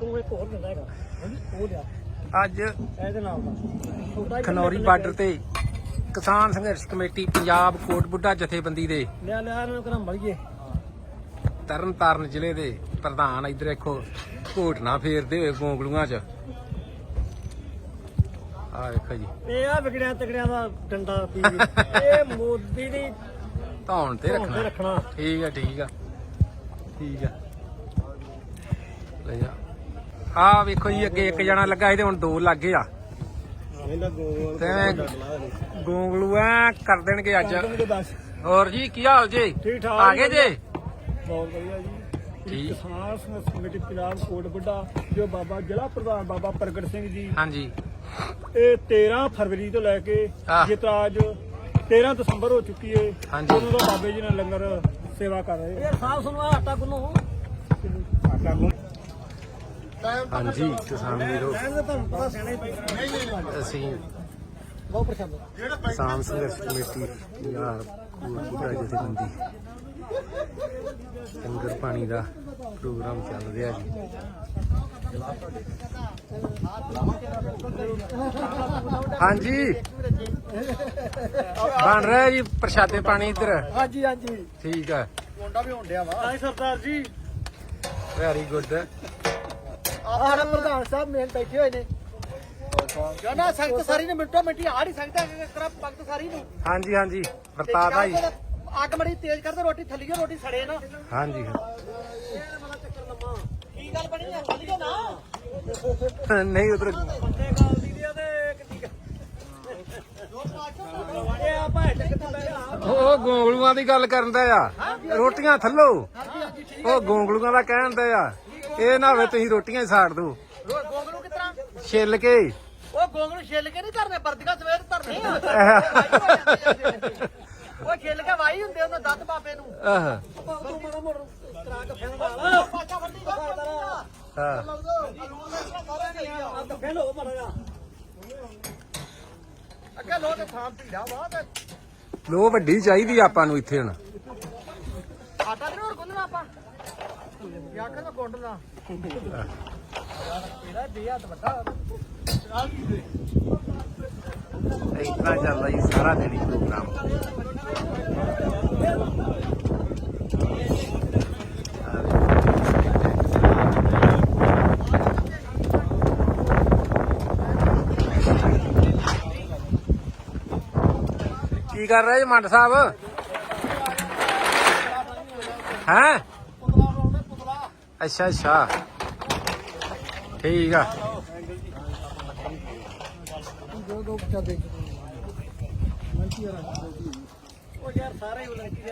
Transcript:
ਤੂੰ ਇੱਕ ਹੋਰ ਦਿੰਦਾ ਹੈਗਾ। ਹਾਂਜੀ ਉਹ ਲਿਆ। ਅੱਜ ਇਹਦੇ ਨਾਲ ਦਾ। ਖਨੌਰੀ ਬਾਰਡਰ ਤੇ ਕਿਸਾਨ ਸੰਘਰਸ਼ ਕਮੇਟੀ ਪੰਜਾਬ ਕੋਟ ਬੁੱਢਾ ਜਥੇਬੰਦੀ ਦੇ ਲਿਆ ਲਿਆ ਇਹਨੂੰ ਕਰਾਂ ਮੜੀਏ ਤਰਨ ਤਾਰਨ ਜ਼ਿਲ੍ਹੇ ਦੇ ਪ੍ਰਧਾਨ। ਇੱਧਰ ਦੇਖੋ ਘੋਟਣਾ ਫੇਰਦੇ ਹੋਏ ਗੋਂਗਲੂਆਂ 'ਚ। ਆ ਵੇਖੋ ਜੀ। ਇਹ ਆ ਵਿਗੜਿਆ ਤਗੜਿਆਂ ਦਾ ਡੰਡਾ ਪੀ ਇਹ ਮੋਦੀ ਦੀ ਧੌਣ ਤੇ ਰੱਖਣਾ। ਠੀਕ ਆ ਠੀਕ ਆ। ਠੀਕ ਆ। ਲੈ ਜਾ। ਆ ਵੇਖੋ ਜੀ ਅੱਗੇ ਇੱਕ ਜਣਾ ਲੱਗਾ ਇਹਦੇ ਹੁਣ ਦੋ ਲੱਗ ਗਏ ਆ। ਤੇ ਗੋਂਗਲੂ ਐ ਕਰ ਦੇਣਗੇ ਅੱਜ। ਹੋਰ ਜੀ ਕੀ ਹਾਲ ਜੀ? ਠੀਕ ਠਾਕ। ਆ ਗਏ ਜੀ? ਬਹੁਤ ਵਧੀਆ ਜੀ। ਠੀਕ। ਕਿਸਾਨ ਸੰਘਰਸ਼ ਕਮੇਟੀ ਪੰਜਾਬ ਕੋਟ ਬੁੱਢਾ ਜੋ ਬਾਬਾ ਜ਼ਿਲ੍ਹਾ ਪ੍ਰਧਾਨ ਬਾਬਾ ਪ੍ਰਗਟ ਸਿੰਘ ਜੀ। ਹਾਂਜੀ। ਇਹ 13 ਫਰਵਰੀ ਤੋਂ ਲੈ ਕੇ ਆਹ। ਅੱਜ 13 ਦਸੰਬਰ ਹੋ ਚੁੱਕੀ ਏ। ਉਦੋਂ ਤੋਂ ਬਾਬੇ ਜੀ ਨੇ ਲੰਗਰ ਸੇਵਾ ਕਰ ਰਹੇ ਇਹ ਸਾਹ ਸੁਣੋ ਆਟਾ ਗੁੰਨੋ। ਆਟਾ ਗੁੰਨ ਹਾਂਜੀ ਕਿਸਾਨ ਵੀਰੋ। ਕਹਿੰਦੇ ਤੁਹਾਨੂੰ ਪਤਾ ਸਿਆਣੇ ਪਈ ਅਸੀਂ ਬਹੁਤ ਪ੍ਰਸ਼ਾਦ ਕਿਸਾਨ ਸੰਘਰਸ਼ ਕਮੇਟੀ ਪੰਜਾਬ ਬੂਟਾ ਜਥੇਬੰਦੀ ਲੰਗਰ ਪਾਣੀ ਦਾ ਪ੍ਰੋਗਰਾਮ ਚੱਲ ਰਿਹਾ ਜੀ। ਹਾਂਜੀ। ਬਣ ਰਿਹਾ ਜੀ ਪ੍ਰਸ਼ਾਦੇ ਪਾਣੀ ਇੱਧਰ। ਹਾਂਜੀ ਹਾਂਜੀ। ਠੀਕ ਹੈ ਮੁੰਡਾ ਵੀ ਹੁੰਦਿਆ ਵਾ। ਹਾਂ ਸਰਦਾਰ ਜੀ। ਵੈਰੀ ਗੁੱਡ ਆਹ ਪ੍ਰਧਾਨ ਸਾਹਿਬ ਮੇਨ ਬੈਠੇ ਹੋਏ ਨੇ। ਜਨਾ ਸੰਗਤ ਸਾਰੀ ਨੇ ਮਿੰਟੋ ਮਿੰਟੀ ਆ ਨਹੀਂ ਸਕਦਾ ਕਰਾ ਭਗਤ ਸਾਰੀ ਨੂੰ। ਹਾਂਜੀ ਹਾਂਜੀ ਵਰਤਾਦਾ ਜੀ ਅੱਗ ਮੜੀ ਤੇਜ਼ ਕਰਦੇ ਰੋਟੀ ਥੱਲੀਓ ਰੋਟੀ ਸੜੇ ਨਾ। ਹਾਂਜੀ ਕੀ ਗੱਲ ਬਣੀ ਆ? ਥੱਲੀਓ ਨਾ। ਨਹੀਂ ਉਧਰ ਬੰਦੇ ਗਾਲ ਦੀ ਤੇ ਭਾਈ ਉਹ ਗੋਂਗਲੂਆਂ ਦੀ ਗੱਲ ਕਰਨ ਦਾ ਆ। ਰੋਟੀਆਂ ਥੱਲੋ। ਉਹ ਗੋਂਗਲੂਆਂ ਦਾ ਕਹਿਣ ਦਾ ਆ। ਇਹ ਨਾ ਹੋਵੇ ਤੁਸੀਂ ਰੋਟੀਆਂ ਹੀ ਸਾੜ ਦੋ ਗੋਗਲੂ ਕਿਸ ਤਰ੍ਹਾਂ? ਛਿੱਲ ਕੇ। ਉਹ ਗੋਗਲੂ ਛਿੱਲ ਕੇ ਨਹੀਂ ਧਰਨੇ ਪਰਦੀਆਂ ਸਵੇਰ ਧਰਨੇ। ਆ। ਉਹ ਛਿੱਲ ਕੇ ਵਾਈ ਹੁੰਦੇ ਉਹਨਾਂ ਦੱਤ ਬਾਬੇ ਨੂੰ। ਆਹ। ਤੂੰ ਮੜਾ ਮੋੜ ਕਰਾ ਕੇ ਫੇਰ ਵਾਲਾ ਪਾਚਾ ਵੱਡੀ ਦਾ ਹਾਂ ਅੱਗੇ ਲੋ ਮੜਾ ਜਾ ਅੱਗੇ ਲੋ ਤੇ ਥਾਂ ਭੀੜਾ ਵਾ ਤੇ। ਲੋ ਵੱਡੀ ਚਾਹੀਦੀ ਆਪਾਂ ਨੂੰ ਇੱਥੇ ਹੁਣ। ਆਟਾ ਯਾਖਾਂ ਦਾ ਗੁੰਡ ਦਾ ਇਹਦਾ ਦੇ ਹੱਥ ਵੱਡਾ ਇਤਨਾ ਚੱਲਦਾ ਜੀ, ਸਾਰਾ ਦਿਨ ਹੀ ਪ੍ਰੋਗਰਾਮ ਕੀ ਕਰ ਰਹੇ ਜੀ, ਮੰਡ ਸਾਹਿਬ? ਹੈ? ਅੱਛਾ ਅੱਛਾ। ਠੀਕ ਆ। ਦੋ ਦੋ ਬੱਚਾ ਦੇ ਉਹ ਯਾਰ ਸਾਰੇ ਹੀ ਲੜਕੀ